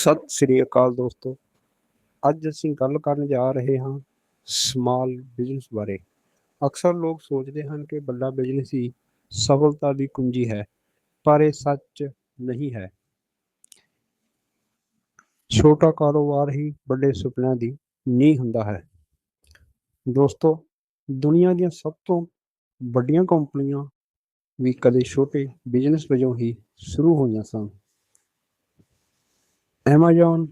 ਸਤਿ ਸ੍ਰੀ ਅਕਾਲ ਦੋਸਤੋ। ਅੱਜ ਅਸੀਂ ਗੱਲ ਕਰਨ ਜਾ ਰਹੇ ਹਾਂ ਸਮਾਲ ਬਿਜ਼ਨਸ ਬਾਰੇ। ਅਕਸਰ ਲੋਕ ਸੋਚਦੇ ਹਨ ਕਿ ਵੱਡਾ ਬਿਜ਼ਨਸ ਹੀ ਸਫਲਤਾ ਦੀ ਕੁੰਜੀ ਹੈ, ਪਰ ਇਹ ਸੱਚ ਨਹੀਂ ਹੈ। ਛੋਟਾ ਕਾਰੋਬਾਰ ਹੀ ਵੱਡੇ ਸੁਪਨਿਆਂ ਦੀ ਨੀਂਹ ਹੁੰਦਾ ਹੈ। ਦੋਸਤੋ, ਦੁਨੀਆ ਦੀਆਂ ਸਭ ਤੋਂ ਵੱਡੀਆਂ ਕੰਪਨੀਆਂ ਵੀ ਕਦੇ ਛੋਟੇ ਬਿਜ਼ਨਸ ਵਜੋਂ ਹੀ ਸ਼ੁਰੂ ਹੋਈਆਂ ਸਨ। ਐਮਾਜ਼ੋਨ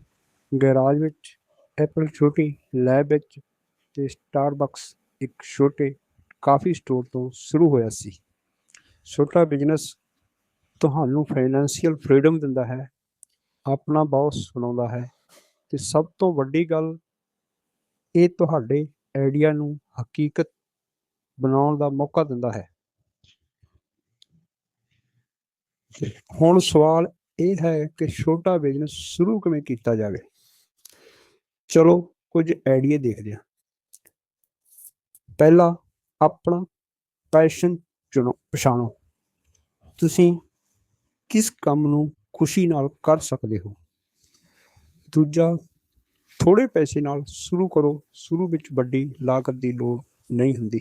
ਗੈਰਾਜ ਵਿੱਚ ਐਪਲ ਛੋਟੀ ਲੈਬ ਵਿੱਚ ਤੇ ਸਟਾਰਬਕਸ ਇੱਕ ਛੋਟੇ ਕਾਫੀ ਸਟੋਰ ਤੋਂ ਸ਼ੁਰੂ ਹੋਇਆ ਸੀ। ਛੋਟਾ ਬਿਜ਼ਨਸ ਤੁਹਾਨੂੰ ਫਾਈਨੈਂਸ਼ੀਅਲ ਫ੍ਰੀडम ਦਿੰਦਾ ਹੈ, ਆਪਣਾ ਬੌਸ ਬਣਾਉਂਦਾ ਹੈ ਤੇ ਸਭ ਤੋਂ ਵੱਡੀ ਗੱਲ ਇਹ ਤੁਹਾਡੇ ਆਈਡੀਆ ਨੂੰ ਹਕੀਕਤ ਬਣਾਉਣ ਦਾ ਮੌਕਾ ਦਿੰਦਾ ਹੈ। ਹੁਣ ਸਵਾਲ ਇਹ ਹੈ ਕਿ ਛੋਟਾ ਬਿਜ਼ਨਸ ਸ਼ੁਰੂ ਕਿਵੇਂ ਕੀਤਾ ਜਾਵੇ। ਚਲੋ, ਕੁਝ ਆਈਡੀਆ ਦੇਖਦੇ ਹਾਂ। ਪਹਿਲਾ, ਆਪਣਾ ਪੈਸ਼ਨ ਚੁਣੋ, ਪਛਾਣੋ। ਤੁਸੀਂ ਕਿਸ ਕੰਮ ਨੂੰ ਖੁਸ਼ੀ ਨਾਲ ਕਰ ਸਕਦੇ ਹੋ? ਦੂਜਾ ਥੋੜੇ ਪੈਸੇ ਨਾਲ ਸ਼ੁਰੂ ਕਰੋ। ਸ਼ੁਰੂ ਵਿੱਚ ਵੱਡੀ ਲਾਗਤ ਦੀ ਲੋੜ ਨਹੀਂ ਹੁੰਦੀ।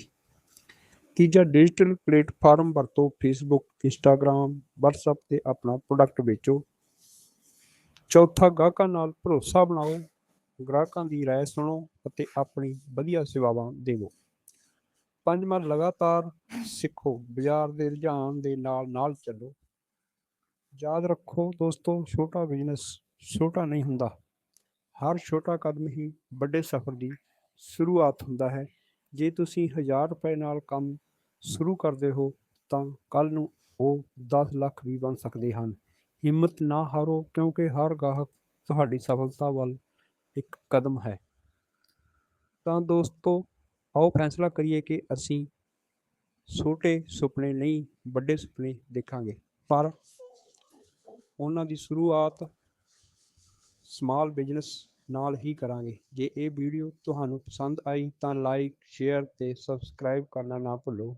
ਤੀਜਾ ਡਿਜੀਟਲ ਪਲੇਟਫਾਰਮ ਵਰਤੋ ਫੇਸਬੁੱਕ ਇੰਸਟਾਗ੍ਰam WhatsApp ਤੇ ਆਪਣਾ ਪ੍ਰੋਡਕਟ ਵੇਚੋ। ਚੌਥਾ, ਗਾਹਕਾਂ ਨਾਲ ਭਰੋਸਾ ਬਣਾਓ। ਗ੍ਰਾਹਕਾਂ ਦੀ ਰਾਏ ਸੁਣੋ ਅਤੇ ਆਪਣੀ ਵਧੀਆ ਸੇਵਾਵਾਂ ਦੇਵੋ। ਪੰਜਵਾਂ, ਲਗਾਤਾਰ ਸਿੱਖੋ। ਬਾਜ਼ਾਰ ਦੇ ਰੁਝਾਨ ਦੇ ਨਾਲ ਨਾਲ ਚੱਲੋ। ਯਾਦ ਰੱਖੋ ਦੋਸਤੋ, ਛੋਟਾ ਬਿਜ਼ਨਸ ਛੋਟਾ ਨਹੀਂ ਹੁੰਦਾ। ਹਰ ਛੋਟਾ ਕਦਮ ਹੀ ਵੱਡੇ ਸਫ਼ਰ ਦੀ ਸ਼ੁਰੂਆਤ ਹੁੰਦਾ ਹੈ। ਜੇ ਤੁਸੀਂ 1000 ਰੁਪਏ ਨਾਲ ਕੰਮ ਸ਼ੁਰੂ ਕਰਦੇ ਹੋ ਤਾਂ ਕੱਲ ਨੂੰ ਉਹ 10 ਲੱਖ ਵੀ ਬਣ ਸਕਦੇ ਹਨ। ਹਿੰਮਤ ਨਾ ਹਾਰੋ ਕਿਉਂਕਿ ਹਰ ਗਾਹਕ ਤੁਹਾਡੀ ਸਫਲਤਾ ਵੱਲ ਇੱਕ ਕਦਮ ਹੈ। ਤਾਂ ਦੋਸਤੋ, ਆਓ ਫੈਸਲਾ ਕਰੀਏ ਕਿ ਅਸੀਂ ਛੋਟੇ ਸੁਪਨੇ ਨਹੀਂ, ਵੱਡੇ ਸੁਪਨੇ ਦੇਖਾਂਗੇ। ਪਰ ਉਹਨਾਂ ਦੀ ਸ਼ੁਰੂਆਤ ਸਮਾਲ ਬਿਜ਼ਨਸ ਨਾਲ ਹੀ ਕਰਾਂਗੇ। ਜੇ ਇਹ ਵੀਡੀਓ ਤੁਹਾਨੂੰ ਪਸੰਦ ਆਈ ਤਾਂ ਲਾਈਕ ਸ਼ੇਅਰ ਤੇ ਸਬਸਕ੍ਰਾਈਬ ਕਰਨਾ ਨਾ ਭੁੱਲੋ।